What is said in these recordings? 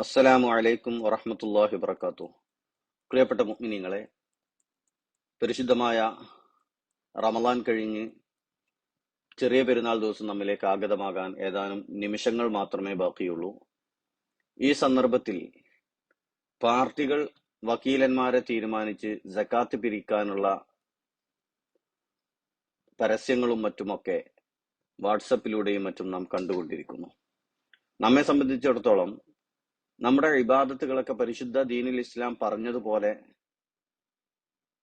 അസ്സലാമു അലൈക്കും വറഹമത്തല്ലാഹി വബറകാതുഹു. പ്രിയപ്പെട്ട മുഅ്മിനീങ്ങളെ പരിശുദ്ധമായ റമലാൻ കഴിഞ്ഞ് ചെറിയ പെരുന്നാൾ ദിവസം നമ്മിലേക്ക് ആഗതമാകാൻ ഏതാനും നിമിഷങ്ങൾ മാത്രമേ ബാക്കിയുള്ളൂ. ഈ സന്ദർഭത്തിൽ പാർട്ടികൾ വക്കീലന്മാരെ തീരുമാനിച്ച് ജക്കാത്ത് പിരിക്കാനുള്ള പരസ്യങ്ങളും മറ്റുമൊക്കെ വാട്സപ്പിലൂടെയും മറ്റും നാം കണ്ടുകൊണ്ടിരിക്കുന്നു. നമ്മെ സംബന്ധിച്ചിടത്തോളം നമ്മുടെ ഇബാദത്തുകളൊക്കെ പരിശുദ്ധ ദീനുൽ ഇസ്ലാം പറഞ്ഞതുപോലെ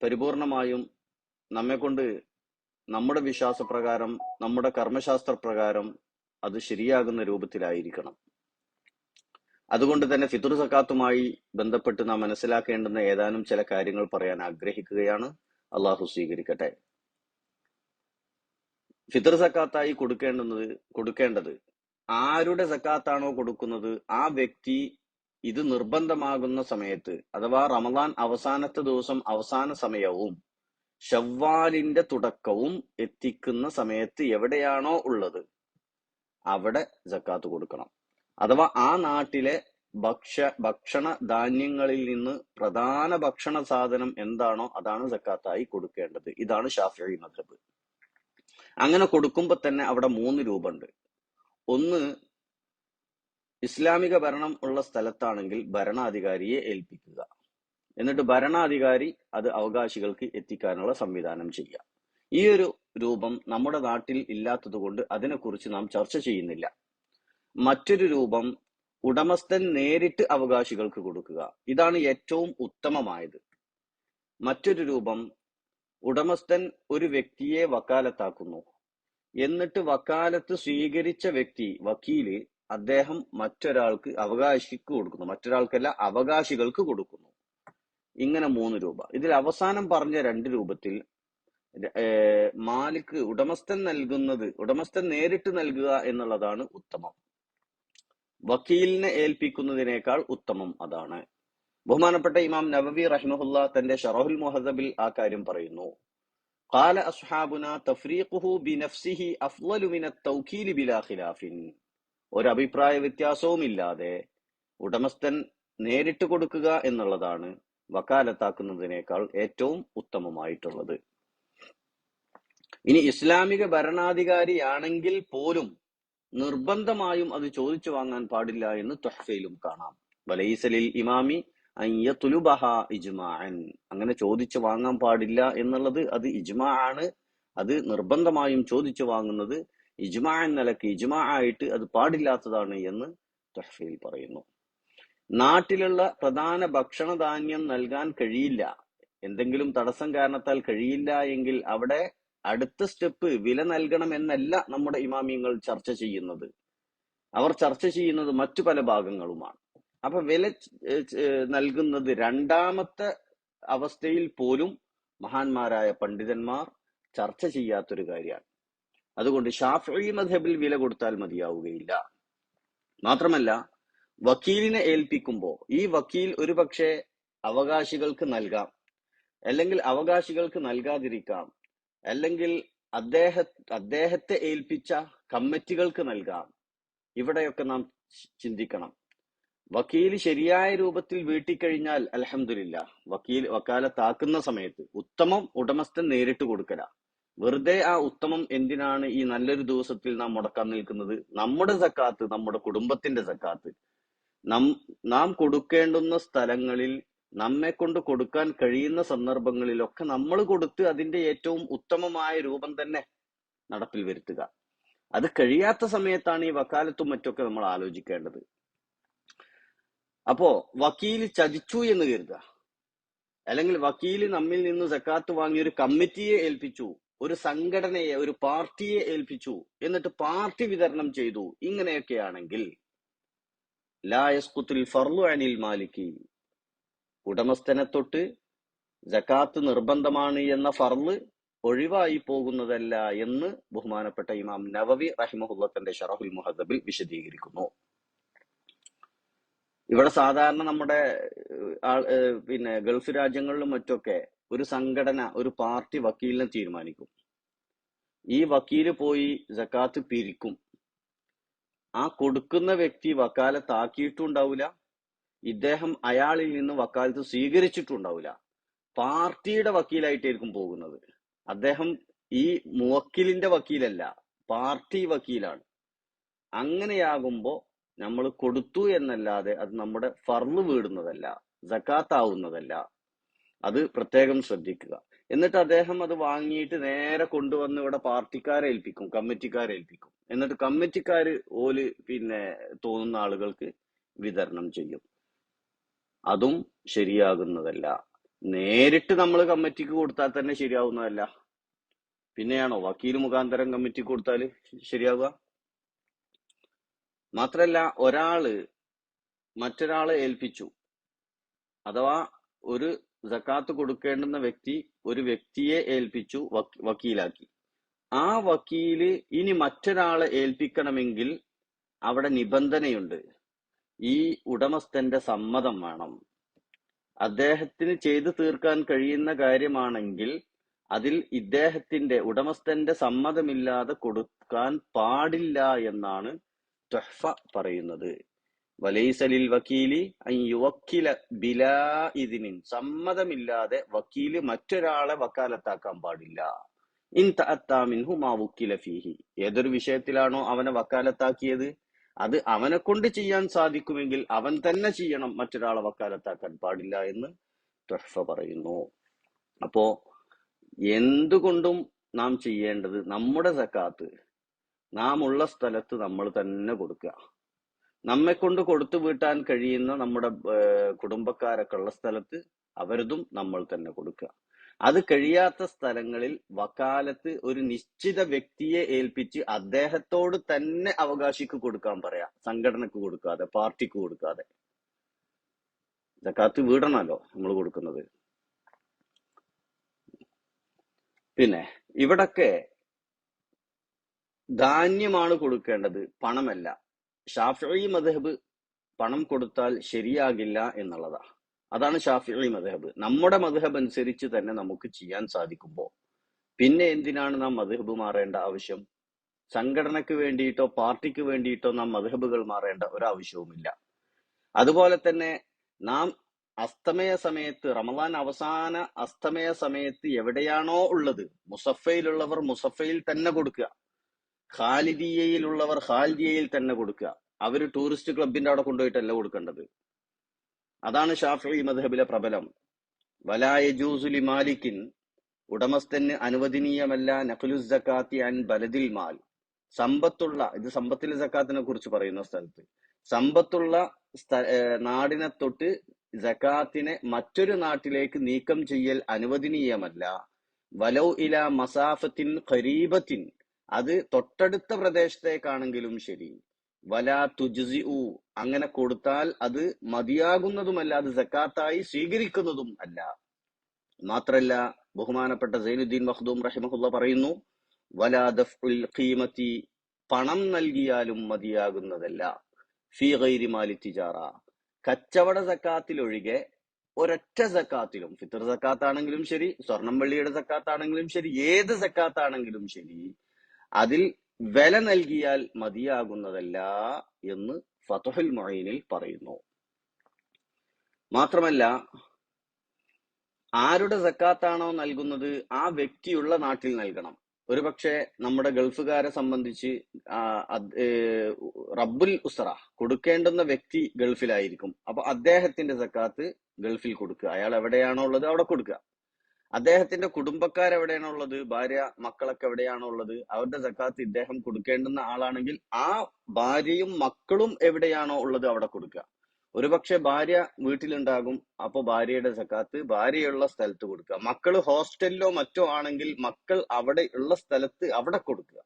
പരിപൂർണമായും നമ്മെ കൊണ്ട് നമ്മുടെ വിശ്വാസപ്രകാരം നമ്മുടെ കർമ്മശാസ്ത്ര പ്രകാരം അത് ശരിയാകുന്ന രൂപത്തിലായിരിക്കണം. അതുകൊണ്ട് തന്നെ ഫിത്തുർ സക്കാത്തുമായി ബന്ധപ്പെട്ട് നാം മനസ്സിലാക്കേണ്ടുന്ന ഏതാനും ചില കാര്യങ്ങൾ പറയാൻ ആഗ്രഹിക്കുകയാണ്. അള്ളാഹു സ്വീകരിക്കട്ടെ. ഫിത്തർ സക്കാത്തായി കൊടുക്കേണ്ടത് കൊടുക്കേണ്ടത് ആരുടെ സക്കാത്താണോ കൊടുക്കുന്നത്? ആ വ്യക്തി ഇത് നിർബന്ധമാകുന്ന സമയത്ത് അഥവാ റമദാൻ അവസാനത്തെ ദിവസം അവസാന സമയവും ഷവ്വാലിന്റെ തുടക്കവും എത്തിക്കുന്ന സമയത്ത് എവിടെയാണോ ഉള്ളത് അവിടെ ജക്കാത്ത് കൊടുക്കണം. അഥവാ ആ നാട്ടിലെ ഭക്ഷ ഭക്ഷണ ധാന്യങ്ങളിൽ നിന്ന് പ്രധാന ഭക്ഷണ സാധനം എന്താണോ അതാണ് സക്കാത്തായി കൊടുക്കേണ്ടത്. ഇതാണ് ഷാഫി മദ്ഹബ്. അങ്ങനെ കൊടുക്കുമ്പോൾ തന്നെ അവിടെ മൂന്ന് രൂപ ഉണ്ട്. ഒന്ന് ഇസ്ലാമിക ഭരണം ഉള്ള സ്ഥലത്താണെങ്കിൽ ഭരണാധികാരിയെ ഏൽപ്പിക്കുക. എന്നിട്ട് ഭരണാധികാരി അത് അവകാശികൾക്ക് എത്തിക്കാനുള്ള സംവിധാനം ചെയ്യുക. ഈ ഒരു രൂപം നമ്മുടെ നാട്ടിൽ ഇല്ലാത്തത് കൊണ്ട് അതിനെക്കുറിച്ച് നാം ചർച്ച ചെയ്യുന്നില്ല. മറ്റൊരു രൂപം ഉടമസ്ഥൻ നേരിട്ട് അവകാശികൾക്ക് കൊടുക്കുക. ഇതാണ് ഏറ്റവും ഉത്തമമായത്. മറ്റൊരു രൂപം ഉടമസ്ഥൻ ഒരു വ്യക്തിയെ വക്കാലത്താക്കുന്നു. എന്നിട്ട് വക്കാലത്ത് സ്വീകരിച്ച വ്യക്തി വക്കീൽ അദ്ദേഹം മറ്റൊരാൾക്ക് അവകാശിക്ക് കൊടുക്കുന്നു മറ്റൊരാൾക്കല്ല അവകാശികൾക്ക് കൊടുക്കുന്നു ഇങ്ങനെ മൂന്ന് രൂപ ഇതിൽ അവസാനം പറഞ്ഞ രണ്ട് രൂപത്തിൽ ഏർ മാലിക്ക് ഉടമസ്ഥൻ നൽകുന്നത് ഉടമസ്ഥൻ നേരിട്ട് നൽകുക എന്നുള്ളതാണ് ഉത്തമം വക്കീലിനെ ഏൽപ്പിക്കുന്നതിനേക്കാൾ ഉത്തമം അതാണ് ബഹുമാനപ്പെട്ട ഇമാം നവവി റഹിമഹുല്ല തന്റെ ഷറഹുൽ മുഹദബിൽ ആ കാര്യം പറയുന്നു قال أصحابنا تفريقه بنفسه أفضل من التوكيل بلا خلاف ഒരു അഭിപ്രായ വ്യത്യാസവും ഇല്ലാതെ ഉടമസ്ഥൻ നേരിട്ട് കൊടുക്കുക എന്നുള്ളതാണ് വക്കാലത്താക്കുന്നതിനേക്കാൾ ഏറ്റവും ഉത്തമമായിട്ടുള്ളത്. ഇനി ഇസ്ലാമിക ഭരണാധികാരിയാണെങ്കിൽ പോലും നിർബന്ധമായും അത് ചോദിച്ചു വാങ്ങാൻ പാടില്ല എന്ന് തൊഹഫയിലും കാണാം. വലൈസലിൽ ഇമാമി അയ്യത്തുലുബഹ ഇജ്മാഅൻ. അങ്ങനെ ചോദിച്ചു വാങ്ങാൻ പാടില്ല എന്നുള്ളത് അത് ഇജ്മാ ആണ്. അത് നിർബന്ധമായും ചോദിച്ചു വാങ്ങുന്നത് ഇജ്മാ നിലയ്ക്ക് ഇജ്മാ ആയിട്ട് അത് പാടില്ലാത്തതാണ് എന്ന് തഹ്ഫീൽ പറയുന്നു. നാട്ടിലുള്ള പ്രധാന ഭക്ഷണധാന്യം നൽകാൻ കഴിയില്ല. എന്തെങ്കിലും തടസ്സം കാരണത്താൽ കഴിയില്ല എങ്കിൽ അവിടെ അടുത്ത സ്റ്റെപ്പ് വില നൽകണം എന്നല്ല നമ്മുടെ ഇമാമിയങ്ങൾ ചർച്ച ചെയ്യുന്നത്. അവർ ചർച്ച ചെയ്യുന്നത് മറ്റു പല ഭാഗങ്ങളുമാണ്. അപ്പൊ വില നൽകുന്നത് രണ്ടാമത്തെ അവസ്ഥയിൽ പോലും മഹാന്മാരായ പണ്ഡിതന്മാർ ചർച്ച ചെയ്യാത്തൊരു കാര്യമാണ്. അതുകൊണ്ട് ഷാഫി മധബിൽ വില കൊടുത്താൽ മതിയാവുകയില്ല. മാത്രമല്ല വക്കീലിനെ ഏൽപ്പിക്കുമ്പോൾ ഈ വക്കീൽ ഒരുപക്ഷെ അവകാശികൾക്ക് നൽകാം അല്ലെങ്കിൽ അവകാശികൾക്ക് നൽകാതിരിക്കാം അല്ലെങ്കിൽ അദ്ദേഹ അദ്ദേഹത്തെ ഏൽപ്പിച്ച കമ്മിറ്റികൾക്ക് നൽകാം. ഇവിടെയൊക്കെ നാം ചിന്തിക്കണം. വക്കീൽ ശരിയായ രൂപത്തിൽ വീട്ടിക്കഴിഞ്ഞാൽ അലഹമില്ല വക്കീൽ വക്കാലത്താക്കുന്ന സമയത്ത് ഉത്തമം ഉടമസ്ഥൻ നേരിട്ട് കൊടുക്കല. വെറുതെ ആ ഉത്തമം എന്തിനാണ് ഈ നല്ലൊരു ദിവസത്തിൽ നാം മുടക്കാൻ നിൽക്കുന്നത്? നമ്മുടെ സക്കാത്ത് നമ്മുടെ കുടുംബത്തിന്റെ സക്കാത്ത്. നം നാം കൊടുക്കേണ്ടുന്ന സ്ഥലങ്ങളിൽ നമ്മെ കൊണ്ട് കൊടുക്കാൻ കഴിയുന്ന സന്ദർഭങ്ങളിലൊക്കെ നമ്മൾ കൊടുത്ത് അതിന്റെ ഏറ്റവും ഉത്തമമായ രൂപം തന്നെ നടപ്പിൽ വരുത്തുക. അത് കഴിയാത്ത സമയത്താണ് ഈ വക്കാലത്തും മറ്റൊക്കെ നമ്മൾ ആലോചിക്കേണ്ടത്. അപ്പോ വക്കീൽ ചതിച്ചു എന്ന് കരുതുക. അല്ലെങ്കിൽ വക്കീൽ നമ്മിൽ നിന്ന് സക്കാത്ത് വാങ്ങിയ ഒരു കമ്മിറ്റിയെ ഏൽപ്പിച്ചു. ഒരു സംഘടനയെ ഒരു പാർട്ടിയെ ഏൽപ്പിച്ചു എന്നിട്ട് പാർട്ടി വിതരണം ചെയ്തു. ഇങ്ങനെയൊക്കെയാണെങ്കിൽ ലാ ഫർലു അനിൽ മാലിക്കി ഉടമസ്ഥനെ തൊട്ട് ജക്കാത്ത് നിർബന്ധമാണ് എന്ന ഫർൾ ഒഴിവായി പോകുന്നതല്ല എന്ന് ബഹുമാനപ്പെട്ട ഇമാം നവവി റഹിമഹുല്ല തന്റെ ഷറഹുൽ മുഹദബിൽ വിശദീകരിക്കുന്നു. ഇവിടെ സാധാരണ നമ്മുടെ പിന്നെ ഗൾഫ് രാജ്യങ്ങളിലും മറ്റൊക്കെ ഒരു സംഘടന ഒരു പാർട്ടി വക്കീലിനെ തീരുമാനിക്കും. ഈ വക്കീൽ പോയി ജക്കാത്ത് പിരിക്കും. ആ കൊടുക്കുന്ന വ്യക്തി വക്കാലത്താക്കിയിട്ടും ഉണ്ടാവില്ല ഇദ്ദേഹം അയാളിൽ നിന്ന് വക്കാലത്ത് സ്വീകരിച്ചിട്ടുണ്ടാവില്ല പാർട്ടിയുടെ വക്കീലായിട്ടായിരിക്കും പോകുന്നത്. അദ്ദേഹം ഈ മുവക്കിലിന്റെ വക്കീലല്ല പാർട്ടി വക്കീലാണ്. അങ്ങനെയാകുമ്പോ നമ്മൾ കൊടുത്തു എന്നല്ലാതെ അത് നമ്മുടെ ഫർൾ വീടുന്നതല്ല ജക്കാത്താവുന്നതല്ല. അത് പ്രത്യേകം ശ്രദ്ധിക്കുക. എന്നിട്ട് അദ്ദേഹം അത് വാങ്ങിയിട്ട് നേരെ കൊണ്ടുവന്ന് ഇവിടെ പാർട്ടിക്കാരെ ഏൽപ്പിക്കും കമ്മിറ്റിക്കാരെ ഏൽപ്പിക്കും. എന്നിട്ട് കമ്മിറ്റിക്കാര് ഓൽ പിന്നെ തോന്നുന്ന ആളുകൾക്ക് വിതരണം ചെയ്യും. അതും ശരിയാകുന്നതല്ല. നേരിട്ട് നമ്മൾ കമ്മിറ്റിക്ക് കൊടുത്താൽ തന്നെ ശരിയാവുന്നതല്ല. പിന്നെയാണോ വക്കീൽ മുഖാന്തരം കമ്മിറ്റി കൊടുത്താൽ ശരിയാവുക? മാത്രല്ല ഒരാൾ മറ്റൊരാളെ ഏൽപ്പിച്ചു. അഥവാ ഒരു സക്കാത്ത് കൊടുക്കേണ്ടുന്ന വ്യക്തി ഒരു വ്യക്തിയെ ഏൽപ്പിച്ചു വക്കീലാക്കി. ആ വക്കീൽ ഇനി മറ്റൊരാളെ ഏൽപ്പിക്കണമെങ്കിൽ അവിടെ നിബന്ധനയുണ്ട്. ഈ ഉടമസ്ഥന്റെ സമ്മതം വേണം. അദ്ദേഹത്തിന് ചെയ്തു തീർക്കാൻ കഴിയുന്ന കാര്യമാണെങ്കിൽ അതിൽ ഇദ്ദേഹത്തിന്റെ ഉടമസ്ഥന്റെ സമ്മതമില്ലാതെ കൊടുക്കാൻ പാടില്ല എന്നാണ് പറയുന്നത്. വലൈസലിൽ വക്കീലി യുവക്കില ബിലാ ഇതിനിൻ സമ്മതമില്ലാതെ വക്കീൽ മറ്റൊരാളെ വക്കാലത്താക്കാൻ പാടില്ല. ഇൻ തഅത്താമിൻഹു മാ വുക്കില ഫീഹി. ഏതൊരു വിഷയത്തിലാണോ അവനെ വക്കാലത്താക്കിയത്? അത് അവനെ കൊണ്ട് ചെയ്യാൻ സാധിക്കുമെങ്കിൽ അവൻ തന്നെ ചെയ്യണം മറ്റൊരാളെ വക്കാലത്താക്കാൻ പാടില്ല എന്ന് തുഹ്ഫ പറയുന്നു. അപ്പോ എന്തുകൊണ്ടും നാം ചെയ്യേണ്ടത് നമ്മുടെ സക്കാത്ത് നാം ഉള്ള സ്ഥലത്ത് നമ്മൾ തന്നെ കൊടുക്കുക. നമ്മെ കൊണ്ട് കൊടുത്തു വീട്ടാൻ കഴിയുന്ന നമ്മുടെ കുടുംബക്കാരൊക്കെ ഉള്ള സ്ഥലത്ത് അവരതും നമ്മൾ തന്നെ കൊടുക്കുക. അത് കഴിയാത്ത സ്ഥലങ്ങളിൽ വക്കാലത്ത് ഒരു നിശ്ചിത വ്യക്തിയെ ഏൽപ്പിച്ച് അദ്ദേഹത്തോട് തന്നെ അവകാശിക്ക് കൊടുക്കാൻ പറയാം. സംഘടനക്ക് കൊടുക്കാതെ പാർട്ടിക്ക് കൊടുക്കാതെ. ജക്കാത്ത് വീടണല്ലോ നമ്മൾ കൊടുക്കുന്നത്. പിന്നെ ഇവിടൊക്കെ ധാന്യമാണ് കൊടുക്കേണ്ടത് പണമല്ല. ഷാഫി മദഹബ് പണം കൊടുത്താൽ ശരിയാകില്ല എന്നുള്ളതാ. അതാണ് ഷാഫി മദഹബ്. നമ്മുടെ മദഹബ് അനുസരിച്ച് തന്നെ നമുക്ക് ചെയ്യാൻ സാധിക്കുമ്പോൾ പിന്നെ എന്തിനാണ് നാം മദഹബ് മാറേണ്ട ആവശ്യം? സംഘടനക്ക് വേണ്ടിയിട്ടോ പാർട്ടിക്ക് വേണ്ടിയിട്ടോ നാം മദഹബുകൾ മാറേണ്ട ഒരാവശ്യവുമില്ല. അതുപോലെ തന്നെ നാം അസ്തമയ സമയത്ത് റമദാൻ അവസാന അസ്തമയ സമയത്ത് എവിടെയാണോ ഉള്ളത് മുസഫയിലുള്ളവർ മുസഫയിൽ തന്നെ കൊടുക്കുക. ഖാലിദിയയിലുള്ളവർ ഖാലിദിയയിൽ തന്നെ കൊടുക്കുക. അവർ ടൂറിസ്റ്റ് ക്ലബിന്റെ അവിടെ കൊണ്ടുപോയിട്ടല്ല കൊടുക്കേണ്ടത്. അതാണ് ഷാഫി മദ്ഹബിലെ പ്രബലം. വലായജൂസുലി മാലിക്കിൻ ഉടമസ്ഥന് അനുവദനീയമല്ല നഖ്ലു ജക്കാത്തി അൻ ബലദിൽ മാൽ. സമ്പത്തുള്ള ഇത് സമ്പത്തിലെ സക്കാത്തിനെ കുറിച്ച് പറയുന്ന സ്ഥലത്ത്. സമ്പത്തുള്ള നാടിനെ തൊട്ട് ജക്കാത്തിനെ മറ്റൊരു നാട്ടിലേക്ക് നീക്കം ചെയ്യൽ അനുവദനീയമല്ല. വലൗ ഇല മസാഫത്തിൻ ഖരീബത്തിൻ അത് തൊട്ടടുത്ത പ്രദേശത്തേക്കാണെങ്കിലും ശരി. വല ഊ അങ്ങനെ കൊടുത്താൽ അത് മതിയാകുന്നതുമല്ല അത് സക്കാത്തായി സ്വീകരിക്കുന്നതും അല്ല. മാത്രല്ല ബഹുമാനപ്പെട്ട സൈനുദ്ദീൻ മഖ്ദൂം റഹിമഹുല്ല പറയുന്നു വലാ ദഫ്ഉൽ ഖീമത്തി പണം നൽകിയാലും മതിയാകുന്നതല്ല. ഫീ ഗൈരി മാലി തിജാറ. കച്ചവട സക്കാത്തിലൊഴികെ ഒരൊറ്റ സക്കാത്തിലും ഫിത്തർ സക്കാത്താണെങ്കിലും ശരി സ്വർണം വെള്ളിയുടെ സക്കാത്താണെങ്കിലും ശരി ഏത് സക്കാത്താണെങ്കിലും ശരി അതിൽ വില നൽകിയാൽ മതിയാകുന്നതല്ല എന്ന് ഫതുഹുൽ മൊയ്നിൽ പറയുന്നു. മാത്രമല്ല ആരുടെ സക്കാത്താണോ നൽകുന്നത് ആ വ്യക്തിയുള്ള നാട്ടിൽ നൽകണം. ഒരുപക്ഷെ നമ്മുടെ ഗൾഫുകാരെ സംബന്ധിച്ച് റബ്ബുൽ ഉസറ കൊടുക്കേണ്ടുന്ന വ്യക്തി ഗൾഫിലായിരിക്കും. അപ്പൊ അദ്ദേഹത്തിന്റെ സക്കാത്ത് ഗൾഫിൽ കൊടുക്കുക. അയാൾ എവിടെയാണോ ഉള്ളത് അവിടെ കൊടുക്കുക. അദ്ദേഹത്തിന്റെ ഉള്ളത് ഭാര്യ മക്കളൊക്കെ എവിടെയാണോ ഉള്ളത് അവരുടെ സക്കാത്ത് ഇദ്ദേഹം കൊടുക്കേണ്ടുന്ന ആളാണെങ്കിൽ ആ ഭാര്യയും മക്കളും എവിടെയാണോ ഉള്ളത് അവിടെ കൊടുക്കുക. ഒരുപക്ഷെ ഭാര്യ വീട്ടിലുണ്ടാകും അപ്പോൾ ഭാര്യയുടെ സക്കാത്ത് ഭാര്യയുള്ള സ്ഥലത്ത് കൊടുക്കുക. മക്കൾ ഹോസ്റ്റലിലോ മറ്റോ ആണെങ്കിൽ മക്കൾ അവിടെ ഉള്ള സ്ഥലത്ത് അവിടെ കൊടുക്കുക.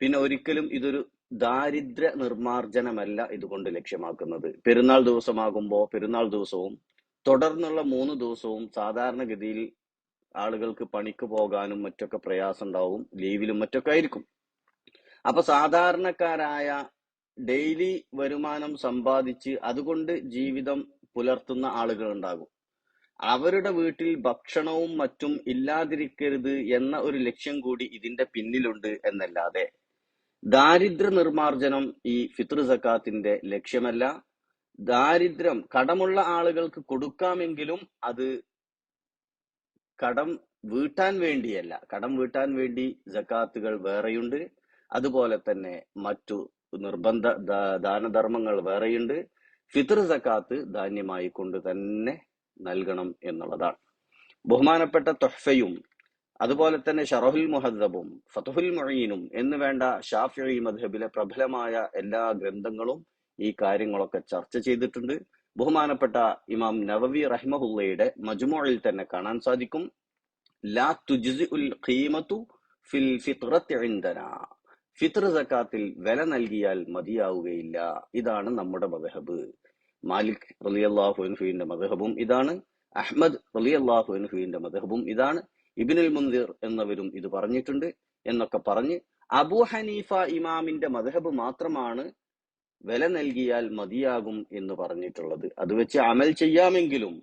പിന്നെ ഒരിക്കലും ഇതൊരു ദാരിദ്ര്യ നിർമാർജനമല്ല ഇതുകൊണ്ട് ലക്ഷ്യമാക്കുന്നത്. പെരുന്നാൾ ദിവസമാകുമ്പോ പെരുന്നാൾ ദിവസവും തുടർന്നുള്ള മൂന്ന് ദിവസവും സാധാരണഗതിയിൽ ആളുകൾക്ക് പണിക്ക് പോകാനും മറ്റൊക്കെ പ്രയാസം ഉണ്ടാവും ലീവിലും മറ്റൊക്കെ ആയിരിക്കും. അപ്പൊ സാധാരണക്കാരായ ഡെയിലി വരുമാനം സമ്പാദിച്ച് അതുകൊണ്ട് ജീവിതം പുലർത്തുന്ന ആളുകൾ ഉണ്ടാകും അവരുടെ വീട്ടിൽ ഭക്ഷണവും മറ്റും ഇല്ലാതിരിക്കരുത് എന്ന ഒരു ലക്ഷ്യം കൂടി ഇതിന്റെ പിന്നിലുണ്ട് എന്നല്ലാതെ ദാരിദ്ര്യ നിർമാർജനം ഈ ഫിത്ർ സക്കാത്തിന്റെ ലക്ഷ്യമല്ല. ദാരിദ്ര്യം കടമുള്ള ആളുകൾക്ക് കൊടുക്കാമെങ്കിലും അത് കടം വീട്ടാൻ വേണ്ടിയല്ല. കടം വീട്ടാൻ വേണ്ടി ജക്കാത്തുകൾ വേറെയുണ്ട്. അതുപോലെ തന്നെ മറ്റു നിർബന്ധ ദാനധർമ്മങ്ങൾ വേറെയുണ്ട്. ഫിത്ർ സക്കാത്ത് ധാന്യമായി കൊണ്ട് തന്നെ നൽകണം എന്നുള്ളതാണ്. ബഹുമാനപ്പെട്ട തൊഹ്ഫയും അതുപോലെ തന്നെ ഷറഹുൽ മുഹദ്ദബും ഫതുഹുൽ മൊഴീനും എന്ന് വേണ്ട ഷാഫി മദ്ഹബിലെ പ്രബലമായ എല്ലാ ഗ്രന്ഥങ്ങളും ഈ കാര്യങ്ങളൊക്കെ ചർച്ച ചെയ്തിട്ടുണ്ട്. ബഹുമാനപ്പെട്ട ഇമാം നവവി റഹ്മഹുല്ലയുടെ മജ്മുഅയിൽ തന്നെ കാണാൻ സാധിക്കും. ലാ തുജ്സി ഉൽ ഖീമത്തു ഫിൽ ഫിത്ർ സക്കാത്തിൽ വില നൽകിയാൽ മതിയാവുകയില്ല. ഇതാണ് നമ്മുടെ മദ്ഹബ്. മാലിക് റളിയല്ലാഹു അൻഹുവിന്റെ മദ്ഹബും ഇതാണ്. അഹ്മദ് റളിയല്ലാഹു അൻഹുവിന്റെ മദ്ഹബും ഇതാണ്. ഇബിനുൽ മുന്തിർ എന്നവരും ഇത് പറഞ്ഞിട്ടുണ്ട് എന്നൊക്കെ പറഞ്ഞ് അബു ഹനീഫ ഇമാമിന്റെ മദ്ഹബ് മാത്രമാണ് വില നൽകിയാൽ മതിയാകും എന്ന് പറഞ്ഞിട്ടുള്ളത്. അത് വെച്ച് അമൽ ചെയ്യാമെങ്കിലും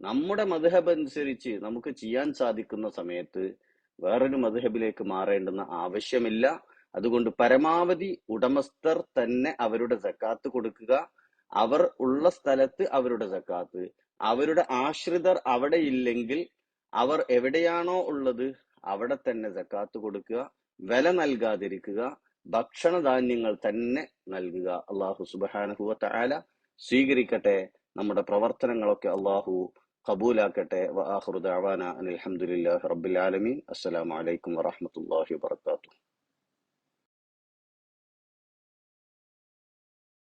നമ്മുടെ മധുഹബ് അനുസരിച്ച് നമുക്ക് ചെയ്യാൻ സാധിക്കുന്ന സമയത്ത് വേറൊരു മധുഹബിലേക്ക് മാറേണ്ടുന്ന ആവശ്യമില്ല. അതുകൊണ്ട് പരമാവധി ഉടമസ്ഥർ തന്നെ അവരുടെ സക്കാത്ത് കൊടുക്കുക. അവർ ഉള്ള സ്ഥലത്ത് അവരുടെ സക്കാത്ത്. അവരുടെ ആശ്രിതർ അവിടെ ഇല്ലെങ്കിൽ അവർ എവിടെയാണോ ഉള്ളത് അവിടെ തന്നെ സക്കാത്ത് കൊടുക്കുക. വില നൽകാതിരിക്കുക. ഭക്ഷണധാന്യങ്ങൾ തന്നെ നൽകുക. അള്ളാഹു സുബാനഹുവ തആല സ്വീകരിക്കട്ടെ. നമ്മുടെ പ്രവർത്തനങ്ങളൊക്കെ അള്ളാഹു കബൂലാക്കട്ടെ. വാഹുദാന അലഹമുല്ലാ അനിൽ ഹംദുലില്ലാഹി റബ്ബിൽ ആലമീൻ.